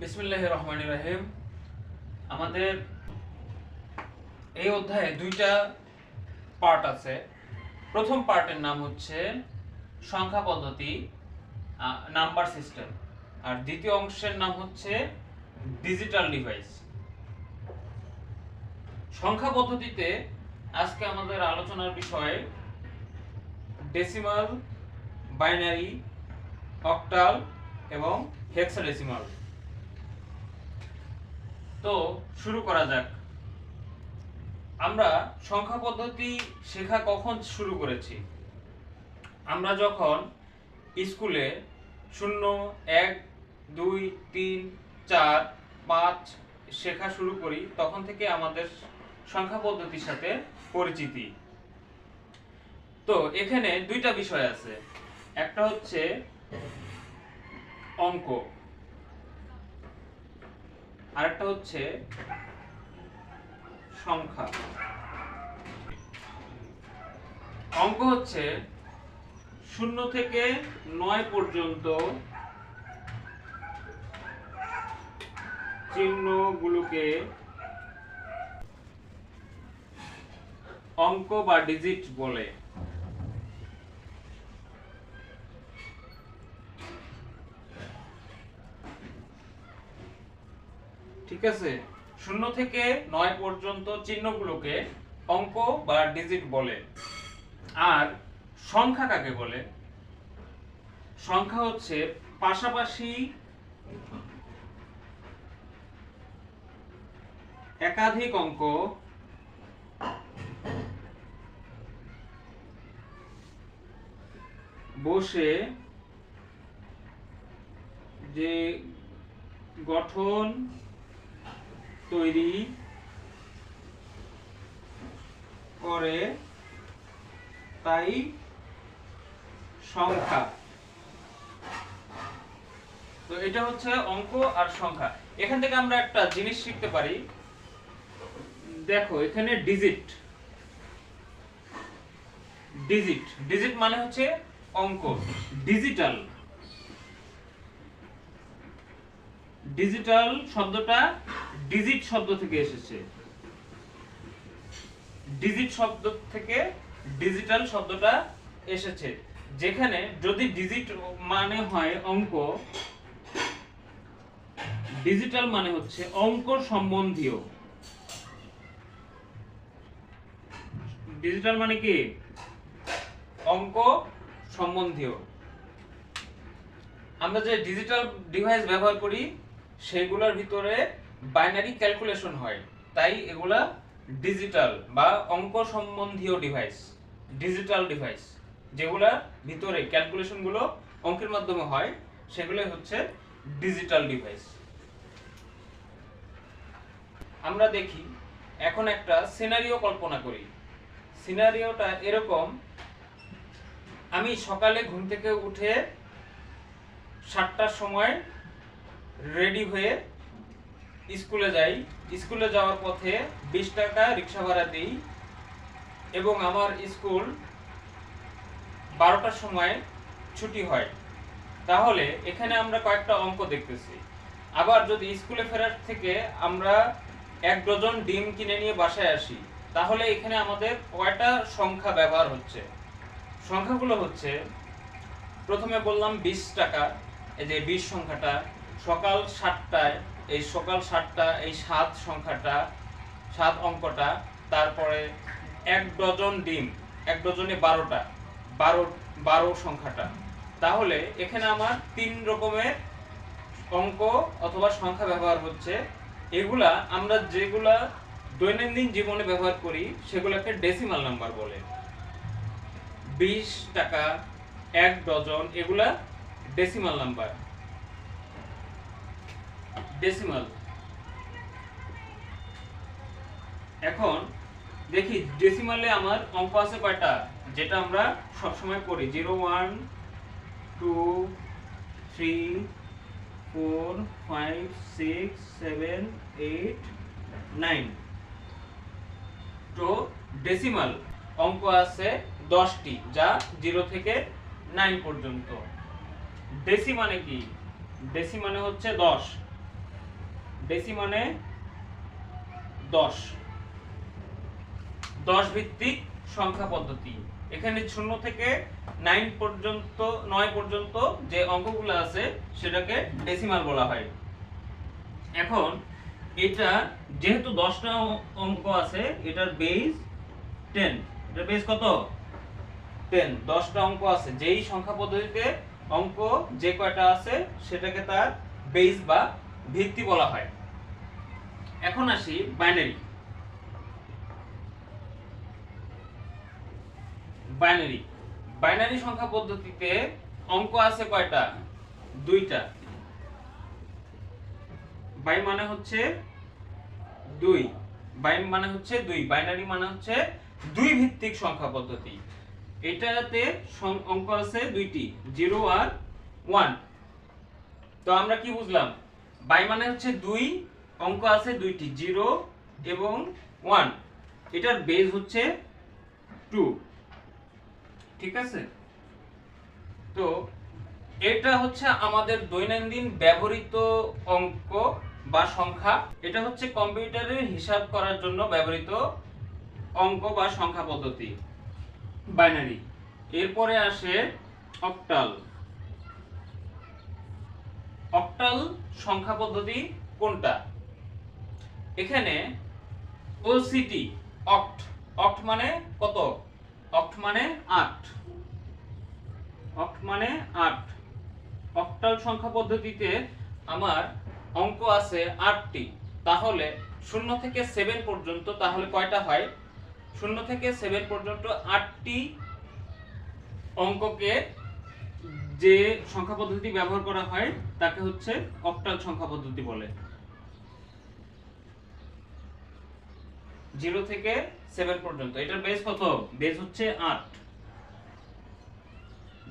বিসমিল্লাহ রহমান রাহিম। আমাদের এই অধ্যায়ে দুইটা পার্ট আছে। প্রথম পার্টের নাম হচ্ছে সংখ্যা পদ্ধতি নাম্বার সিস্টেম। আর দ্বিতীয় অংশের নাম হচ্ছে ডিজিটাল ডিভাইস। সংখ্যা পদ্ধতিতে আজকে আমাদের আলোচনার বিষয় ডেসিমাল, বাইনারি, অক্টাল এবং হেক্সাডেসিমাল। তো শুরু করা যাক। আমরা সংখ্যা পদ্ধতি শেখা কখন শুরু করেছি? আমরা যখন স্কুলে শূন্য, এক, দুই, তিন, চার, পাঁচ শেখা শুরু করি, তখন থেকে আমাদের সংখ্যা পদ্ধতির সাথে পরিচিতি। তো এখানে দুইটা বিষয় আছে। একটা হচ্ছে অঙ্ক। আরেকটা হচ্ছে সংখ্যা। অঙ্ক হচ্ছে শূন্য থেকে নয় পর্যন্ত চিহ্নগুলোকে অঙ্ক বা ডিজিট বলে। ঠিক আছে? শূন্য থেকে নয় পর্যন্ত চিহ্নগুলোকে অঙ্ক বা ডিজিট বলে। আর সংখ্যা কাকে বলে? সংখ্যা হচ্ছে পাশাপাশি একাধিক অঙ্ক বসে যে গঠন তৈরি করে তাই সংখ্যা। তো এটা হচ্ছে অঙ্ক আর সংখ্যা। এখান থেকে আমরা একটা জিনিস শিখতে পারি। দেখো, এখানে ডিজিট ডিজিট ডিজিট মানে হচ্ছে অঙ্ক। ডিজিটাল ডিজিটাল শব্দটা ডিজিট শব্দ থেকে এসেছে। ডিজিট শব্দ থেকে ডিজিটাল শব্দটা এসেছে। যেখানে যদি ডিজিট মানে হয় অঙ্ক ডিজিটাল মানে হচ্ছে অঙ্ক সম্বন্ধীয়। ডিজিটাল মানে কি? অঙ্ক সম্বন্ধীয়। আমরা যে ডিজিটাল ডিভাইস ব্যবহার করি সেগুলোর ভিতরে বাইনারি ক্যালকুলেশন হয়। তাই এগুলা ডিজিটাল বা অঙ্ক সম্বন্ধীয় ডিভাইস ডিজিটাল ডিভাইস যেগুলার ভিতরে ক্যালকুলেশনগুলো অঙ্কের মাধ্যমে হয়, সেগুলোই হচ্ছে ডিজিটাল ডিভাইস আমরা দেখি, এখন একটা সিনারিও কল্পনা করি। সিনারিওটা এরকম, আমি সকালে ঘুম থেকে উঠে সাতটার সময় রেডি হয়ে স্কুলে যাই। স্কুলে যাওয়ার পথে বিশ টাকা রিক্সা ভাড়া দিই এবং আমার স্কুল বারোটার সময় ছুটি হয়। তাহলে এখানে আমরা কয়েকটা অঙ্ক দেখতেছি। আবার যদি স্কুলে ফেরার থেকে আমরা এক ডজন ডিম কিনে নিয়ে বাসায় আসি, তাহলে এখানে আমাদের কয়টা সংখ্যা ব্যবহার হচ্ছে? সংখ্যাগুলো হচ্ছে, প্রথমে বললাম বিশ টাকা, এই যে বিশ সংখ্যাটা সকাল সাতটায়, এই সকাল সাতটা, এই সাত সংখ্যাটা, সাত অঙ্কটা, তারপরে এক ডজন ডিম, এক ডজনে বারোটা, বারো বারো সংখ্যাটা। তাহলে এখানে আমার তিন রকমের অঙ্ক অথবা সংখ্যা ব্যবহার হচ্ছে। এগুলা আমরা যেগুলা দৈনন্দিন জীবনে ব্যবহার করি, সেগুলোকে ডেসিমাল নাম্বার বলে। বিশ টাকা, এক ডজন, এগুলা ডেসিমাল নাম্বার ডেসিমাল এখন দেখি ডেসিমালে আমার অঙ্ক আছে কয়টা, যেটা আমরা সবসময় করি। Zero, one, two, three, four, five, six, seven, eight, nine. তো ডেসিমাল অঙ্ক আছে দশটি, যা জিরো থেকে নাইন পর্যন্ত। ডেসি মানে কি? ডেসি মানে হচ্ছে দশ। ডেসি মানে দশ। দশ ভিত্তিক সংখ্যা পদ্ধতি। এখানে শূন্য থেকে নাইন পর্যন্ত, নয় পর্যন্ত যে অঙ্কগুলো আছে, সেটাকে ডেসিমাল বলা হয়। এখন এটা যেহেতু দশটা অঙ্ক আছে, এটার বেস টেন এটার বেস কত? টেন দশটা অঙ্ক আছে। যেই সংখ্যা পদ্ধতিতে অঙ্ক যে কয়টা আছে, সেটাকে তার বেস বা ভিত্তি বলা হয়। এখন আসি বাইনারি বাইনারি বাইনারি সংখ্যা পদ্ধতিতে অঙ্ক আছে কয়টা? দুইটা। বাই মানে হচ্ছে দুই। বাই মানে হচ্ছে দুই। বাইনারি মানে হচ্ছে দুই ভিত্তিক সংখ্যা পদ্ধতি। এটাতে অঙ্ক আছে দুইটি জিরো আর ওয়ান তো আমরা কি বুঝলাম? বাই মানে হচ্ছে দুই অঙ্ক আছে দুইটি জিরো এবং ওয়ান। এটার বেজ হচ্ছে টু। ঠিক আছে? তো এটা হচ্ছে আমাদের দৈনন্দিন ব্যবহৃত অঙ্ক বা সংখ্যা। এটা হচ্ছে কম্পিউটারে হিসাব করার জন্য ব্যবহৃত অঙ্ক বা সংখ্যা পদ্ধতি। বাইনারি এরপরে আসে অক্টাল অক্টাল সংখ্যা পদ্ধতি কোনটা? এখানে ওসিটি অক্ট অক্ট মানে কত? অক্ট মানে আট। অক্ট মানে আট। অক্টাল সংখ্যা পদ্ধতিতে আমার অঙ্ক আছে আটটি। তাহলে শূন্য থেকে সেভেন পর্যন্ত, তাহলে কয়টা হয়? শূন্য থেকে সেভেন পর্যন্ত আটটি অঙ্ককে যে সংখ্যা পদ্ধতি ব্যবহার করা হয় তাকে হচ্ছে অক্টাল সংখ্যা পদ্ধতি বলে। জিরো থেকে সেভেন পর্যন্ত। এটার বেস কত? বেস হচ্ছে আট।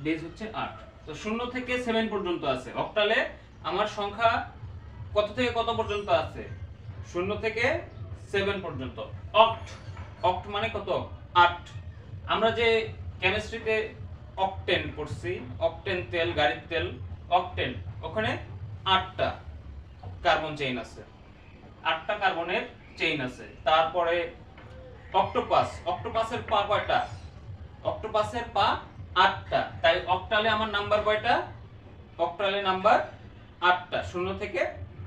বেস হচ্ছে আট। তো শূন্য থেকে সেভেন পর্যন্ত আছে। অক্টালে আমার সংখ্যা কত থেকে কত পর্যন্ত আছে? শূন্য থেকে সেভেন পর্যন্ত। অক্ট অক্ট মানে কত? আট। আমরা যে কেমিস্ট্রিতে অকটেন পড়ছি অকটেন তেল, গাড়ির তেল অকটেন ওখানে আটটা কার্বন চেইন আছে। আটটা কার্বনের চেইন আছে। তারপরে অক্টোপাস অক্টোপাসের পা কয়টা? অক্টোপাসের পা আটটা। তাই অক্টালে আমার নাম্বার কয়টা? অক্টালে নাম্বার আটটা, শূন্য থেকে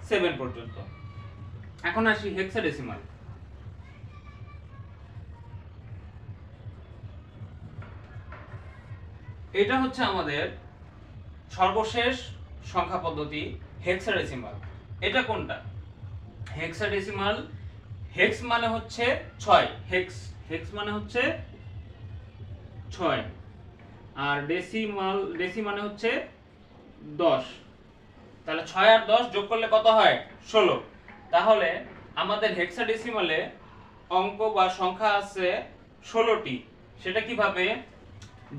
সেভেন পর্যন্ত। এখন আসি হেক্সাডেসিমাল এটা হচ্ছে আমাদের সর্বশেষ সংখ্যা পদ্ধতি হেক্সাডেসিমাল এটা কোনটা? হেক্সাডেসিমাল হেক্স মানে হচ্ছে ছয়। হেক্স হেক্স মানে হচ্ছে ছয়। আর ডেসিমাল ডেসি মানে হচ্ছে দশ। তাহলে ছয় আর দশ যোগ করলে কত হয়? ষোলো। তাহলে আমাদের হেক্সাডেসিমালে অঙ্ক বা সংখ্যা আছে ষোলোটি। সেটা কীভাবে?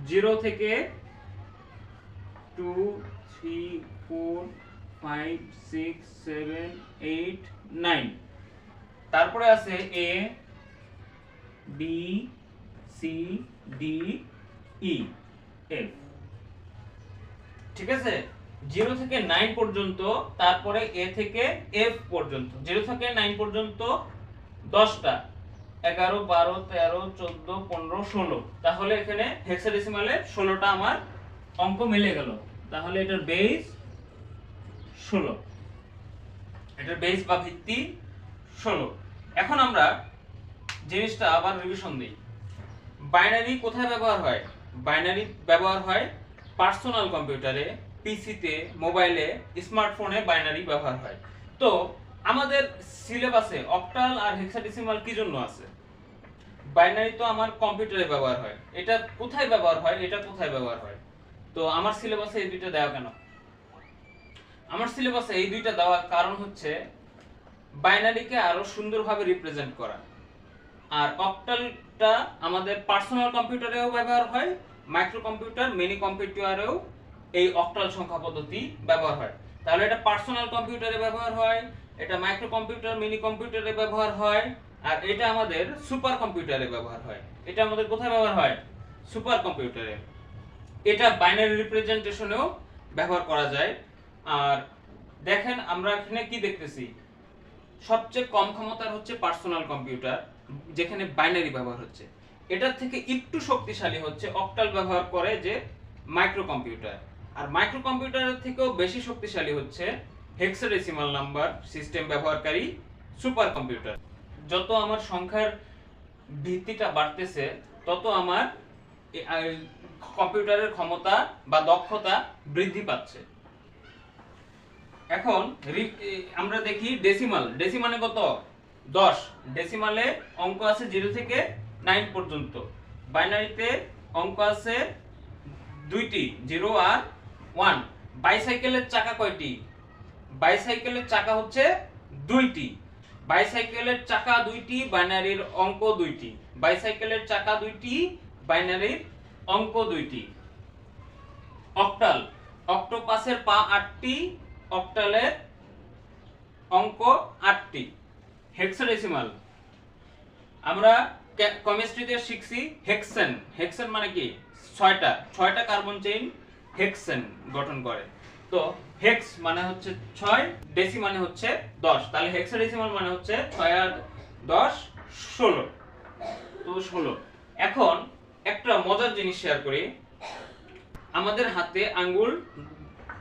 জিরো থেকে two three four, five, six, seven, eight, nine. তারপরে আছে A, B, C, D, E, F. ঠিক আছে? জিরো থেকে নাইন পর্যন্ত, তারপরে এ থেকে এফ পর্যন্ত। জিরো থেকে নাইন পর্যন্ত দশটা। এগারো, বারো, তেরো, চোদ্দ, পনেরো, ষোলো। তাহলে এখানে হেক্সাডেসিমালে ষোলোটা আমার অঙ্ক মিলে গেল। তাহলে এটার বেস ষোলো। এটার বেস বা ভিত্তি ষোলো। এখন আমরা জিনিসটা আবার রিভিশন দিই। বাইনারি কোথায় ব্যবহার হয়? বাইনারি ব্যবহার হয় পার্সোনাল কম্পিউটারে পিসিতে মোবাইলে স্মার্টফোনে বাইনারি ব্যবহার হয়। তো আমাদের সিলেবাসে অক্টাল আর হেক্সাডেসিমাল কি জন্য আছে? বাইনারি তো আমার কম্পিউটারে ব্যবহার হয়। এটা কোথায় ব্যবহার হয়? এটা কোথায় ব্যবহার হয়? তো আমার সিলেবাসে এই দুইটা দেওয়া কেন? আমার সিলেবাসে এই দুইটা দেওয়ার কারণ হচ্ছে বাইনারিকে আরও সুন্দরভাবে রিপ্রেজেন্ট করা। আর অক্টালটা আমাদের পার্সোনাল কম্পিউটারেও ব্যবহার হয় মাইক্রো কম্পিউটার মিনি কম্পিউটারেও এই অক্টাল সংখ্যা পদ্ধতি ব্যবহার হয়। তাহলে এটা পার্সোনাল কম্পিউটারে ব্যবহার হয়, এটা মাইক্রো কম্পিউটার মিনি কম্পিউটারে ব্যবহার হয়, আর এটা আমাদের সুপার কম্পিউটারে ব্যবহার হয়। এটা আমাদের কোথায় ব্যবহার হয়? সুপার কম্পিউটারে এটা বাইনারি রিপ্রেজেন্টেশনেও ব্যবহার করা যায়। আর দেখেন আমরা এখানে কি দেখতেছি? সবচেয়ে কম ক্ষমতার হচ্ছে পার্সোনাল কম্পিউটার, যেখানে বাইনারি ব্যবহার হচ্ছে। এটার থেকে একটু শক্তিশালী হচ্ছে অক্টাল ব্যবহার করে যে মাইক্রো কম্পিউটার আর মাইক্রো কম্পিউটারের থেকেও বেশি শক্তিশালী হচ্ছে হেক্সাডেসিমাল নাম্বার সিস্টেম ব্যবহারকারী সুপার কম্পিউটার যত আমার সংখ্যার ভিত্তিটা বাড়তেছে, তত আমার কম্পিউটারের ক্ষমতা বা দক্ষতা বৃদ্ধি পাচ্ছে। এখন আমরা দেখি ডেসিমাল ডেসিমালে কত? দশ। ডেসিমালে অঙ্ক আছে জিরো থেকে নাইন পর্যন্ত। বাইনারিতে অঙ্ক আছে দুইটি জিরো আর ওয়ান বাইসাইকেলের চাকা কয়টি? বাইসাইকেলের চাকা হচ্ছে দুইটি। বাইসাইকেলের চাকা দুইটি বাইনারির অঙ্ক দুইটি। বাইসাইকেলের চাকা দুইটি বাইনারির অঙ্ক দুইটি। অক্টাল অক্টোপাসের পা আটটি অক্টালের অঙ্ক আটটি হেক্সাডেসিমাল আমরা কেমিস্ট্রিতে শিখছি হেক্সেন হেক্সেন মানে কি? ছয়টা। ছয়টা কার্বন চেইন হেক্সেন গঠন করে। তো হেক্স মানে হচ্ছে ছয় ডেসি মানে হচ্ছে দশ। তাহলে হেক্সাডেসিমাল মানে হচ্ছে ছয় আর দশ, ষোলো। তো ষোলো। এখন একটা মজার জিনিস শেয়ার করি। আমাদের হাতে আঙ্গুল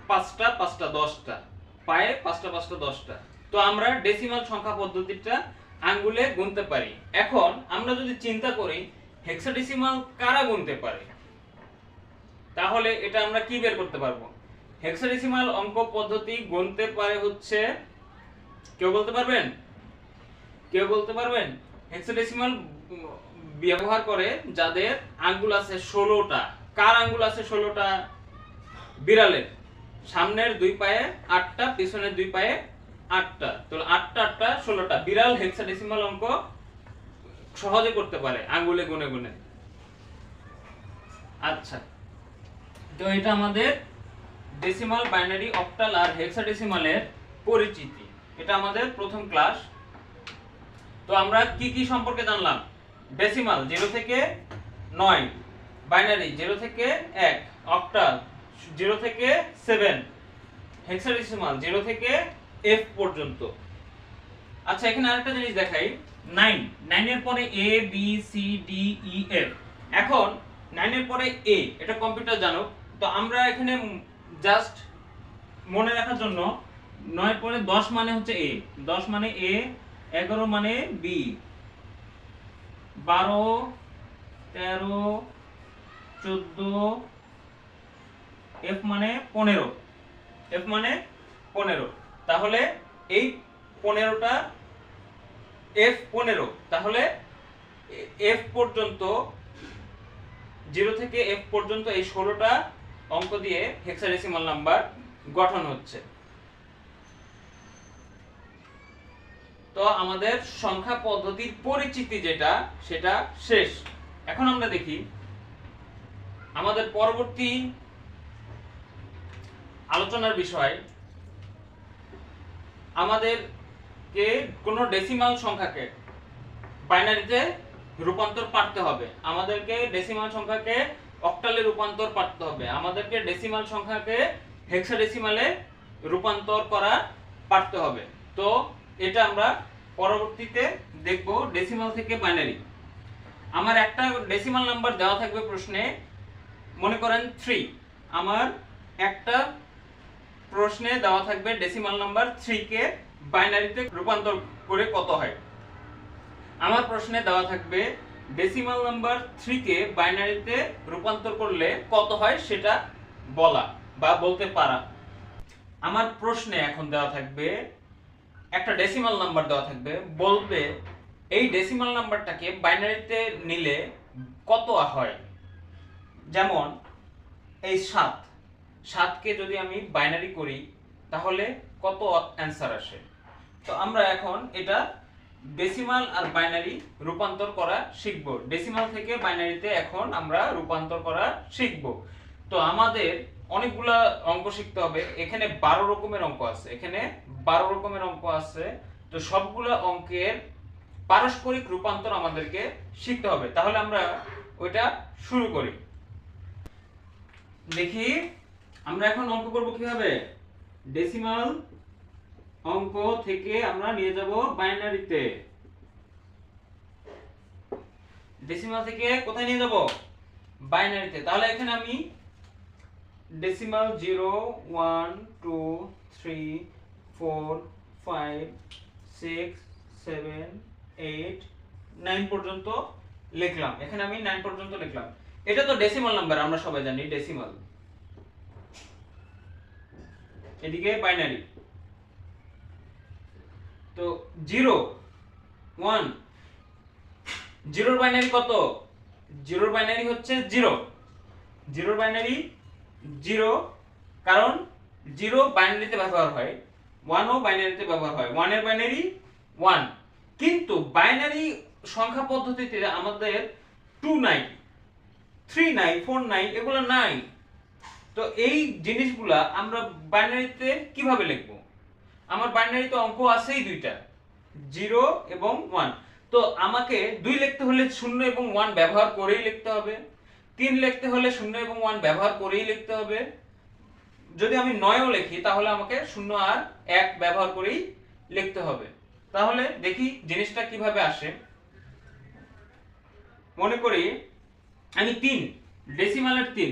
পাঁচটা পাঁচটা, দশটা। পায়ে পাঁচটা পাঁচটা, দশটা। তো আমরা ডেসিমাল সংখ্যা পদ্ধতিটা আঙ্গুলে গুনতে পারি। এখন আমরা যদি চিন্তা করি হেক্সাডেসিমাল কারা গুনতে পারে? তাহলে এটা আমরা কি বের করতে পারব? হেক্সাডেসিমাল অঙ্ক পদ্ধতি গুনতে পারে হচ্ছে, কেউ বলতে পারবেন? কেউ বলতে পারবেন? হেক্সাডেসিমাল ব্যবহার করে যাদের আঙ্গুল আছে ষোলোটা। কার আঙ্গুল আছে ষোলোটা? বিড়ালের। সামনের দুই পায়ে আটটা, পিছনের দুই পায়ে আটটা। তো আটটা আটটা, ষোলোটা। বিড়াল হেক্সাডেসিমাল অঙ্ক সহজে করতে পারে আঙ্গুলে গুনে গুনে। আচ্ছা। তো এটা আমাদের ডেসিমাল বাইনারি অক্টাল আর হেক্সাডেসিমালের পরিচিতি। এটা আমাদের প্রথম ক্লাস তো আমরা কি কি সম্পর্কে জানলাম? ডেসিমাল জিরো থেকে নয়। বাইনারি জিরো থেকে এক। অক্টাল জিরো থেকে সেভেন হেক্সাডেসিমাল জিরো থেকে এফ পর্যন্ত। আচ্ছা এখানে আরেকটা জিনিস দেখাই। নাইন, নাইনের পরে A B C D E F এখন, নাইনের পরে এ এটা কম্পিউটার জানো তো আমরা এখানে জাস্ট মনে রাখার জন্য নয়ের পরে দশ মানে হচ্ছে এ দশ মানে এ এগারো মানে বি বারো, তেরো, চোদ্দ এফ মানে পনেরো। এফ মানে পনেরো। তাহলে এই পনেরোটা এফ পনেরো। তাহলে এফ পর্যন্ত জিরো থেকে এফ পর্যন্ত এই ষোলোটা অঙ্ক দিয়ে হেক্সাডেসিমাল নাম্বার গঠন হচ্ছে। তো আমাদের সংখ্যা পদ্ধতির পরিচিতি যেটা, সেটা শেষ। এখন আমরা দেখি, আমাদের পরবর্তী আলোচনার বিষয়, আমাদেরকে কোনো ডেসিমাল সংখ্যাকে বাইনারিতে রূপান্তর পারতে হবে। আমাদেরকে ডেসিমাল সংখ্যাকে অক্টালে রূপান্তর পারতে হবে। আমাদেরকে ডেসিমাল সংখ্যাকে হেক্সাডেসিমালে রূপান্তর করা পারতে হবে। তো এটা আমরা পরবর্তীতে দেখব ডেসিমাল থেকে বাইনারি আমার একটা ডেসিমাল নাম্বার দেওয়া থাকবে প্রশ্নে। মনে করেন থ্রি আমার একটা প্রশ্নে দেওয়া থাকবে ডেসিমাল নাম্বার থ্রি কে বাইনারিতে রূপান্তর করে কত হয়? আমার প্রশ্নে দেওয়া থাকবে ডেসিমাল নাম্বার থ্রি কে বাইনারিতে রূপান্তর করলে কত হয় সেটা বলা বা বলতে পারা। আমার প্রশ্নে এখন দেওয়া থাকবে, একটা ডেসিমাল নাম্বার দেওয়া থাকবে, বলবে এই ডেসিমাল নাম্বারটাকে বাইনারিতে নিলে কত হয়? যেমন, এই সাত। সাতকে যদি আমি বাইনারি করি, তাহলে কত অ্যান্সার আসে? তো আমরা এখন এটা ডেসিমাল আর বাইনারি রূপান্তর করা শিখব। ডেসিমাল থেকে বাইনারিতে এখন আমরা রূপান্তর করা শিখব। তো আমাদের অনেকগুলা অঙ্ক শিখতে হবে। এখানে বারো রকমের অঙ্ক আছে। এখানে বারো রকমের অঙ্ক আছে। তো সবগুলা অঙ্কের পারস্পরিক রূপান্তর আমাদেরকে শিখতে হবে। তাহলে আমরা ওইটা শুরু করি। দেখি। আমরা এখন অঙ্ক করব কীভাবে? ডেসিমাল অঙ্ক থেকে আমরা নিয়ে যাব বাইনারিতে ডেসিমাল থেকে কোথায় নিয়ে যাব? বাইনারিতে তাহলে এখানে আমি decimal zero one two three four five six seven eight nine পর্যন্ত লিখলাম। এখানে আমি নাইন পর্যন্ত লিখলাম। এটা তো ডেসিমাল নাম্বার আমরা সবাই জানি ডেসিমাল এদিকে বাইনারি তো জিরো ওয়ান জিরোর বাইনারি কত? জিরোর বাইনারি হচ্ছে জিরো জিরোর বাইনারি জিরো কারণ জিরো বাইনারিতে ব্যবহার হয় ওয়ানও বাইনারিতে ব্যবহার হয় ওয়ানের বাইনারি ওয়ান কিন্তু বাইনারি সংখ্যা পদ্ধতিতে আমাদের টু নাই থ্রি নাই ফোর নাই, এগুলো নাই। তো এই জিনিসগুলা আমরা বাইনারিতে কীভাবে লিখব? আমার বাইনারিতে অঙ্ক আছেই দুইটা জিরো এবং ওয়ান তো আমাকে দুই লিখতে হলে শূন্য এবং ওয়ান ব্যবহার করেই লিখতে হবে, তিন লিখতে হলে শূন্য এবং ওয়ান ব্যবহার করেই লিখতে হবে। যদি আমি নয়ও লিখি, তাহলে আমাকে শূন্য আর এক ব্যবহার করেই লিখতে হবে। তাহলে দেখি জিনিসটা কীভাবে আসে। মনে করি, আমি তিন ডেসিমালের তিন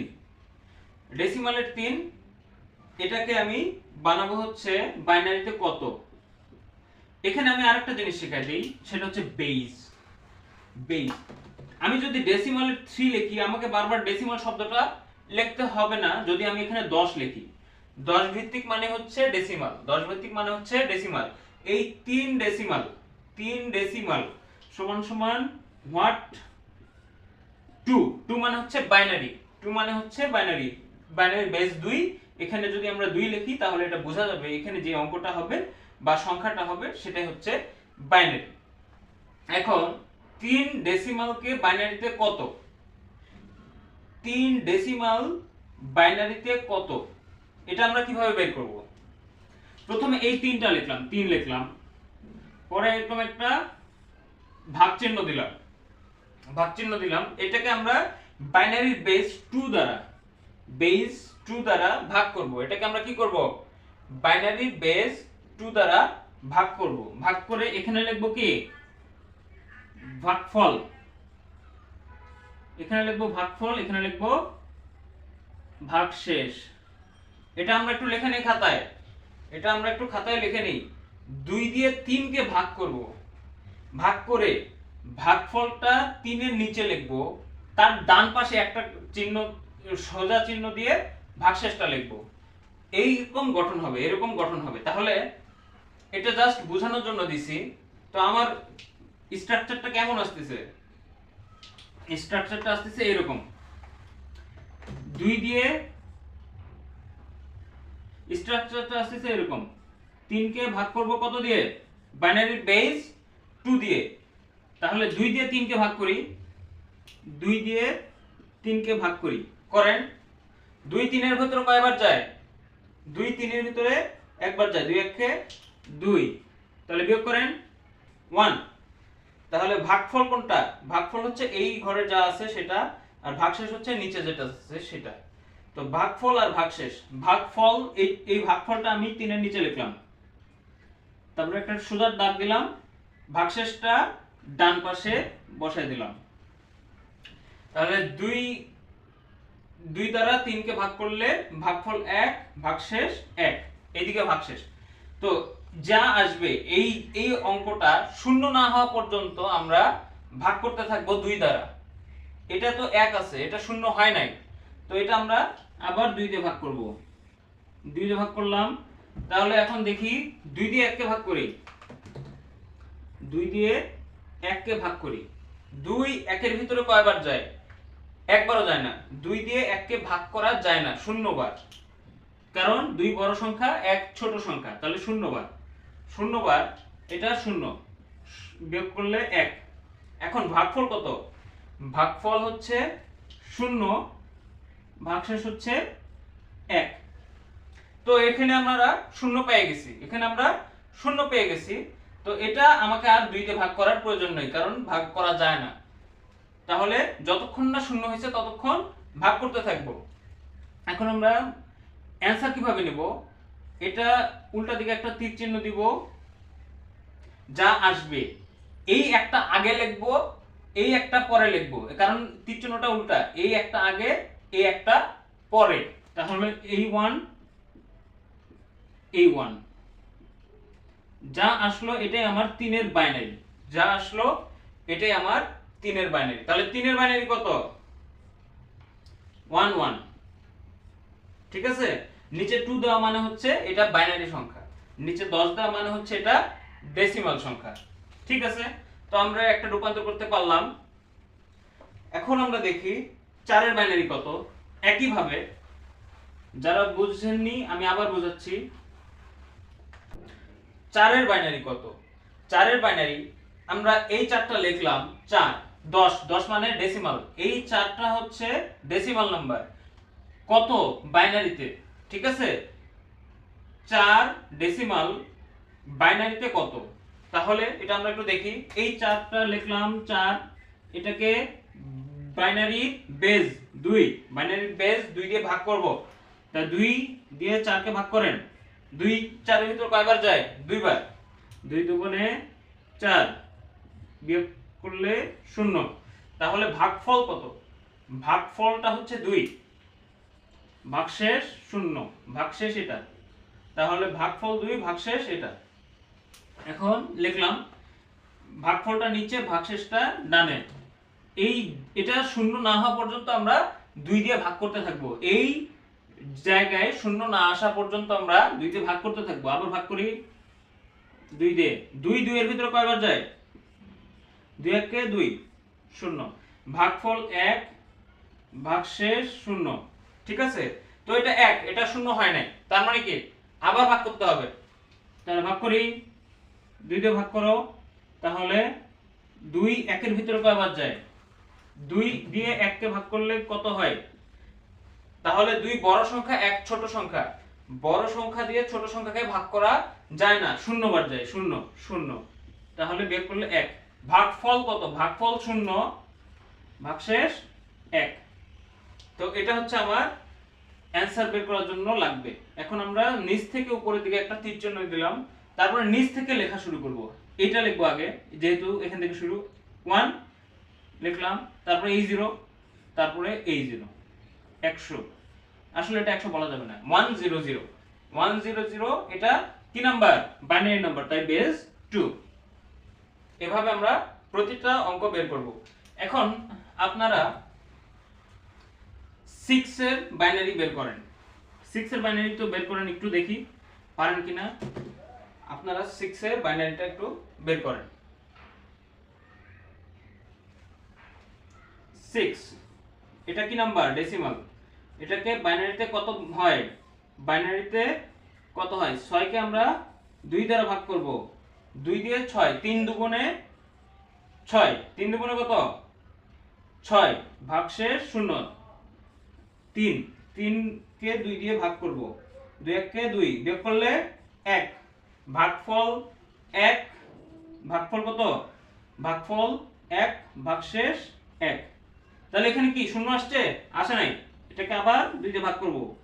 ডেসিমালের তিন, এটাকে আমি বানাবো হচ্ছে বাইনারিতে কত? এখানে আমি আরেকটা জিনিস শেখাই দিই, সেটা হচ্ছে বেস বেস আমি যদি ডেসিমালের থ্রি লিখি, আমাকে বারবার ডেসিমাল শব্দটা লিখতে হবে না, যদি আমি এখানে দশ লিখি। দশ ভিত্তিক মানে হচ্ছে ডেসিমাল দশ ভিত্তিক মানে হচ্ছে ডেসিমাল এই তিন ডেসিমাল তিন ডেসিমাল সমান সমান হোয়াট টু টু মানে হচ্ছে বাইনারি টু মানে হচ্ছে বাইনারি বাইনারি বেস দুই, এখানে যদি আমরা দুই লিখি, তাহলে এটা বোঝা যাবে এখানে যে অঙ্কটা হবে বা সংখ্যাটা হবে, সেটাই হচ্ছে বাইনারি এখন, তিন ডেসিমালকে বাইনারিতে কত? তিন ডেসিমাল বাইনারিতে কত? এটা আমরা কীভাবে বের করব? প্রথমে এই তিনটা লিখলাম, তিন লিখলাম। পরে এরকম একটা ভাগ চিহ্ন দিলাম। ভাগ চিহ্ন দিলাম। এটাকে আমরা বাইনারি বেস টু দ্বারা বেস টু দ্বারা ভাগ করব। এটাকে আমরা কি করব? বাইনারি বেস টু দ্বারা ভাগ করব। ভাগ করে এখানে লিখব কি? ভাগফল। এখানে লিখব ভাগফল, এখানে লিখব ভাগশেষ। এটা আমরা একটু লিখে নিই খাতায়। এটা আমরা একটু খাতায় লিখে নিই। দুই দিয়ে তিনকে ভাগ করব। ভাগ করে ভাগফলটা তিনের নিচে লিখব। তার ডান পাশে একটা চিহ্ন সোজা চিহ্ন দিয়ে ভাগশেষটা লিখব। এইরকম গঠন হবে এরকম গঠন হবে। তাহলে এটা জাস্ট বোঝানোর জন্য দিছি। তো আমার স্ট্রাকচারটা কেমন আসতেছে? স্ট্রাকচারটা আসতেছে এরকম। দুই দিয়ে স্ট্রাকচারটা আসতেছে এরকম। তিনকে ভাগ করব কত দিয়ে? বাইনারি বেস টু দিয়ে। তাহলে দুই দিয়ে তিনকে ভাগ করি। দুই দিয়ে তিনকে ভাগ করি। করেন, দুই তিনের ভিতরে কয়বার যায়? দুই তিনের ভিতরে একবার যায়, দুই একে দুই। তাহলে বিয়োগ করেন ওয়ান তাহলে ভাগফল কোনটা? ভাগফল হচ্ছে এই ঘরে যা আছে সেটা, আর ভাগশেষ হচ্ছে নিচে যেটা আছে সেটা। তো ভাগফল আর ভাগশেষ। ভাগফল, এই এই ভাগফলটা আমি তিনের নিচে লিখলাম। তারপরে একটা সোজা দাগ দিলাম, ভাগশেষটা ডান পাশে বসাই দিলাম। তাহলে দুই দুই দ্বারা তিনকে ভাগ করলে ভাগফল এক, ভাগশেষ এক। এইদিকে ভাগশেষ। তো যা আসবে, এই এই অঙ্কটা শূন্য না হওয়া পর্যন্ত আমরা ভাগ করতে থাকব দুই দ্বারা। এটা তো এক আছে, এটা শূন্য হয় নাই। তো এটা আমরা আবার দুই দিয়ে ভাগ করব। দুই দিয়ে ভাগ করলাম। তাহলে এখন দেখি দুই দিয়ে এককে ভাগ করি। দুই দিয়ে এককে ভাগ করি। দুই একের ভিতরে কয়বার যায়? একবারও যায় না। দুই দিয়ে এককে ভাগ করা যায় না, শূন্যবার। কারণ দুই বড় সংখ্যা, এক ছোট সংখ্যা, তাহলে শূন্যবার। শূন্যবার, এটা শূন্য। বিয়োগ করলে এক। এখন ভাগফল কত? ভাগফল হচ্ছে শূন্য, ভাগশেষ হচ্ছে এক। তো এখানে আমরা শূন্য পেয়ে গেছি। এখানে আমরা শূন্য পেয়ে গেছি। তো এটা আমাকে আর দুই দিয়ে ভাগ করার প্রয়োজন নেই, কারণ ভাগ করা যায় না। তাহলে যতক্ষণ না শূন্য হয়েছে ততক্ষণ ভাগ করতে থাকব। এখন আমরা অ্যান্সার কীভাবে নেব? এটা উল্টা দিকে একটা তীর চিহ্ন দিব, যা আসবে। এই একটা আগে লিখব, এই একটা পরে লিখব। কারণ তীর চিহ্নটা উল্টা, এই একটা আগে, এই একটা পরে। তাহলে এই ওয়ান এই ওয়ান যা আসলো এটাই আমার তিনের বাইনারি যা আসলো এটাই আমার তিনের বাইনারি তাহলে তিনের বাইনারি কত? ওয়ান ওয়ান ঠিক আছে? নিচে টু দেওয়া মানে হচ্ছে এটা বাইনারি সংখ্যা। নিচে দশ দেওয়া মানে হচ্ছে এটা ডেসিমাল সংখ্যা। ঠিক আছে? তো আমরা একটা রূপান্তর করতে পারলাম। এখন আমরা দেখি চারের বাইনারি কত? একইভাবে। যারা বুঝছেননি আমি আবার বোঝাচ্ছি। চারের বাইনারি কত? চারের বাইনারি আমরা এই চারটা লিখলাম, চার। দশ দশ মানে ডেসিমাল এই চারটা হচ্ছে ডেসিমাল নাম্বার কত বাইনারিতে? ঠিক আছে? চার ডেসিমাল বাইনারিতে কত? তাহলে এটা আমরা একটু দেখি। এই চারটা লিখলাম, চার, এটাকে বাইনারি বেজ দুই। বাইনারি বেজ দুই দিয়ে ভাগ করব। তা দুই দিয়ে চারকে ভাগ করেন। দুই চারের ভিতর কয়বার যায়? দুইবার। দুই দুগুণে চার। বিয়োগ করলে শূন্য। তাহলে ভাগফল কত? ভাগফলটা হচ্ছে দুই। ভাগশেষ শূন্য। ভাগশেষ এটা। তাহলে ভাগফল দুই, ভাগশেষ এটা। এখন লিখলাম, ভাগফলটা নিচে, ভাগশেষটা ডানে। এই, এটা শূন্য না হওয়া পর্যন্ত আমরা দুই দিয়ে ভাগ করতে থাকব। এই জায়গায় শূন্য না আসা পর্যন্ত আমরা দুই দিয়ে ভাগ করতে থাকব। আবার ভাগ করি দুই দিয়ে। দুই, দুইয়ের ভিতরে কয়বার যায়? দুই এককে দুই, শূন্য। ভাগফল এক, ভাগশেষ শূন্য। ঠিক আছে? তো এটা এক, এটা শূন্য হয় নাই। তার মানে কি? আবার ভাগ করতে হবে। তাহলে ভাগ করি। দুই দিয়ে ভাগ করো। তাহলে দুই একের ভিতরে কয়বার যায়? দুই দিয়ে এককে ভাগ করলে কত হয়? তাহলে দুই বড় সংখ্যা এক, ছোট সংখ্যা। বড় সংখ্যা দিয়ে ছোট সংখ্যাকে ভাগ করা যায় না। শূন্য বার যায়। শূন্য শূন্য। তাহলে বিয়োগ করলে এক। ভাগফল কত? ভাগফল শূন্য ভাগশেষ এক। তো এটা হচ্ছে আমার অ্যান্সার বের করার জন্য লাগবে। এখন আমরা নিচ থেকে উপরের দিকে একটা তীর চিহ্ন দিলাম, তারপরে নিচ থেকে লেখা শুরু করব। এটা লিখব আগে, যেহেতু এখান থেকে শুরু। ওয়ান লিখলাম, তারপরে এই জিরো তারপরে এই জিরো একশো। আসলে এটা একশো বলা যাবে না। One zero zero one zero zero এটা কি নাম্বার বাইনারি নাম্বার তাই বেস টু এভাবে আমরা প্রতিটা অঙ্ক বের করব। এখন আপনারা সিক্স এর বাইনারি বের করেন। সিক্স এর বাইনারি তো বের করেন, একটু দেখি পারেন কিনা। আপনারা সিক্স এর বাইনারিটা একটু বের করেন। সিক্স এটা কি নাম্বার ডেসিমাল এটাকে বাইনারিতে কত হয়? বাইনারিতে কত হয়? ছয়কে আমরা দুই দ্বারা ভাগ করব। দুই দিয়ে ছয়, তিন দুগুণে ছয়। তিন দুগুণে কত? ছয় ভাগশেষ শূন্য। তিন। তিনকে দুই দিয়ে ভাগ করব। দুই এককে দুই। বিয়োগ করলে এক। ভাগফল এক। ভাগফল কত? ভাগফল এক, ভাগশেষ এক। তাহলে এখানে কি, শূন্য আসছে? আসে নাই। এটাকে আবার দুই দিয়ে ভাগ করব।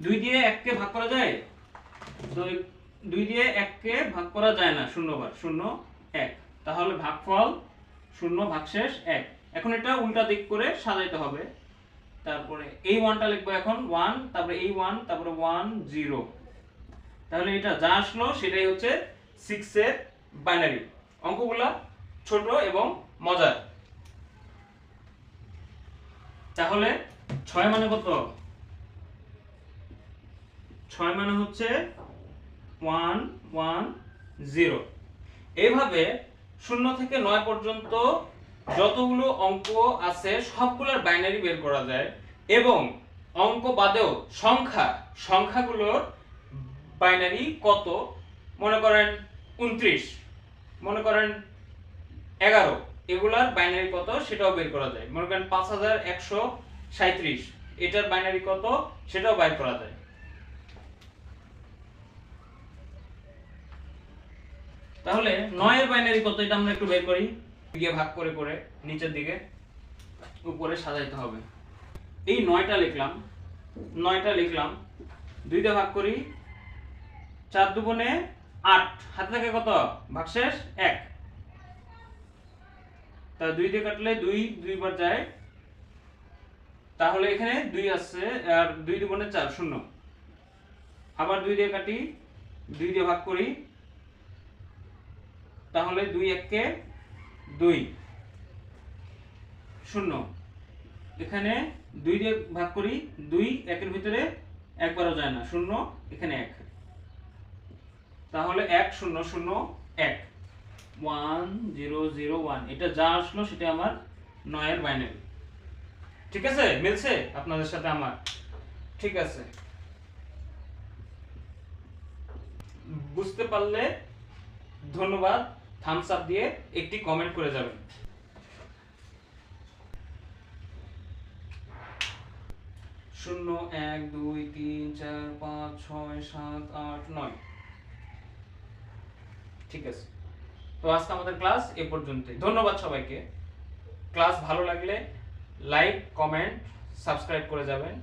দুই দিয়ে এককে ভাগ করা যায়? এই দুই দিয়ে এককে ভাগ করা যায় না শূন্যবার শূন্য, এক। তাহলে ভাগফল শূন্য, ভাগশেষ, এক। এখন এটা উল্টা দিক করে সাজাইতে হবে। তারপরে এই ওয়ানটা লিখব এখন, ওয়ান, তারপরে এই ওয়ান, তারপরে ওয়ান, জিরো। তাহলে এটা যা আসলো, সেটাই হচ্ছে সিক্স এর বাইনারি অঙ্কগুলা ছোট এবং মজার। তাহলে ছয় মানে কত? ছয় মানে হচ্ছে ওয়ান ওয়ান, জিরো। এইভাবে শূন্য থেকে নয় পর্যন্ত যতগুলো অঙ্ক আছে সবগুলোর বাইনারি বের করা যায় এবং অঙ্ক বাদেও সংখ্যা, সংখ্যাগুলোর বাইনারি কত? মনে করেন উনত্রিশ, মনে করেন এগারো, এগুলার বাইনারি কত? সেটাও বের করা যায়। মনে করেন পাঁচ হাজার একশো সাঁত্রিশ এটার বাইনারি কত? সেটাও বাইর করা যায়। তাহলে নয়ের বাইনারি কত এটা আমরা একটু বের করি? গিয়ে ভাগ করে করে নিচের দিকে উপরে সাজাইতে হবে। এই নয়টা লিখলাম নয়টা লিখলাম, দুইটা ভাগ করি, চার দুগুণে আট, হাতে থাকে কত? ভাগশেষ এক। তা দুই দিয়ে কাটলে দুই দুইবার যায়। তাহলে এখানে দুই আসছে আর দুই দুগুণে চার, শূন্য। আবার দুই দিয়ে কাটি, দুই দিয়ে ভাগ করি তাহলে দুই দুই। শূন্য। এখানে দুই দিয়ে ভাগ করি, দুই একের ভিতরে একবারও যায় না। শূন্য, এখানে এক। তাহলে এক, শূন্য শূন্য, এক। One, zero zero, one. এটা যা আসলো সেটা আমার নয়ের বাইনারি। ঠিক আছে? মিলছে আপনাদের সাথে আমার? ঠিক আছে। বুঝতে পারলে ধন্যবাদ। থামস আপ দিয়ে একটি কমেন্ট করে যাবেন। শূন্য, এক, দুই, তিন, চার, পাঁচ, ছয়, সাত, আট, নয়। ঠিক আছে। তো আজকে আমাদের ক্লাস এ পর্যন্তই। ধন্যবাদ সবাইকে। ক্লাস ভালো লাগলে লাইক কমেন্ট সাবস্ক্রাইব করে যাবেন।